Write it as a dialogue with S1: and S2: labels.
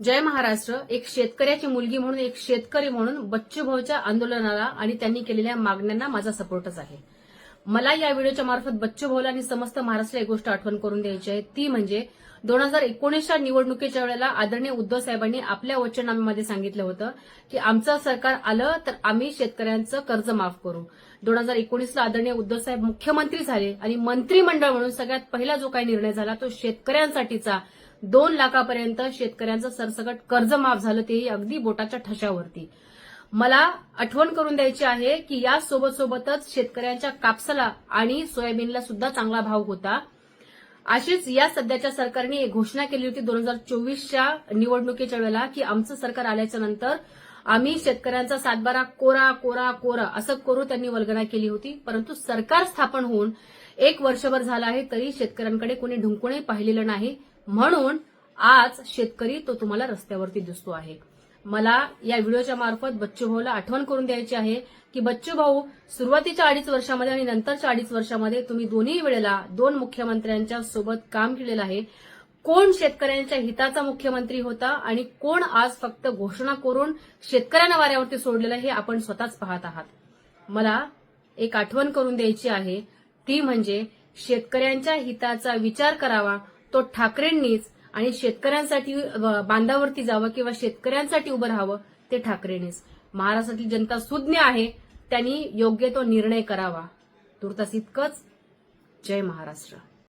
S1: जय महाराष्ट्र एक शेतकऱ्याची मुलगी म्हणून एक शेतकरी म्हणून बच्चूभाऊच्या आंदोलनाला आणि त्यांनी केलेल्या मागण्यांना माझा सपोर्टच आहे. मला या व्हिडिओच्या मार्फत बच्चू भाऊला आणि समस्त महाराष्ट्राला एक गोष्ट आठवण करून द्यायची आहे. ती म्हणजे दोन हजार एकोणीसच्या निवडणुकीच्या वेळेला आदरणीय उद्धव साहेबांनी आपल्या वचननाम्यामध्ये सांगितलं होतं की आमचं सरकार आलं तर आम्ही शेतकऱ्यांचं कर्ज माफ करू. दोन हजार एकोणीसला आदरणीय उद्धव साहेब मुख्यमंत्री झाले आणि मंत्रिमंडळ म्हणून सगळ्यात पहिला जो काही निर्णय झाला तो शेतकऱ्यांसाठीचा दोन लाखापर्यंत शेतकऱ्यांचं सरसकट कर्ज माफ झालं तेही अगदी बोटाच्या ठशावरती. मला आठवण करून द्यायची आहे की या सोबत सोबतच शेतकऱ्यांच्या कापसाला आणि सोयाबीनला सुद्धा चांगला भाव होता. अशीच या सध्याच्या सरकारने एक घोषणा केली होती दोन हजार चोवीसच्या निवडणुकीच्या वेळेला की आमचं सरकार आल्याच्यानंतर आम्ही शेतकऱ्यांचा सातबारा कोरा कोरा कोरा असं करू त्यांनी वल्गना केली होती. परंतु सरकार स्थापन होऊन एक वर्षभर झालं आहे तरी शेतकऱ्यांकडे कोणी ढुंकूनही पाहिलेलं नाही. म्हणून आज शेतकरी तो तुम्हाला रस्त्यावरती दिसतो आहे. मला या व्हिडिओच्या मार्फत बच्चू भाऊला आठवण करून द्यायची आहे की बच्चू भाऊ सुरुवातीच्या अडीच वर्षामध्ये आणि नंतरच्या अडीच वर्षामध्ये तुम्ही दोन्ही वेळेला दोन मुख्यमंत्र्यांच्या सोबत काम केलेलं आहे. कोण शेतकऱ्यांच्या हिताचा मुख्यमंत्री होता आणि कोण आज फक्त घोषणा करून शेतकऱ्यांना वाऱ्यावरती सोडलेलं हे आपण स्वतःच पाहत आहात. मला एक आठवण करून द्यायची आहे. ती म्हणजे शेतकऱ्यांच्या हिताचा विचार करावा तो ठाकरेंनीच आणि शेतकऱ्यांसाठी बांधावरती जावं किंवा शेतकऱ्यांसाठी उभं राहावं ते ठाकरेंनीच. महाराष्ट्रातली जनता सुज्ञ आहे त्यांनी योग्य तो निर्णय करावा. तुर्तास इतकंच. जय महाराष्ट्र.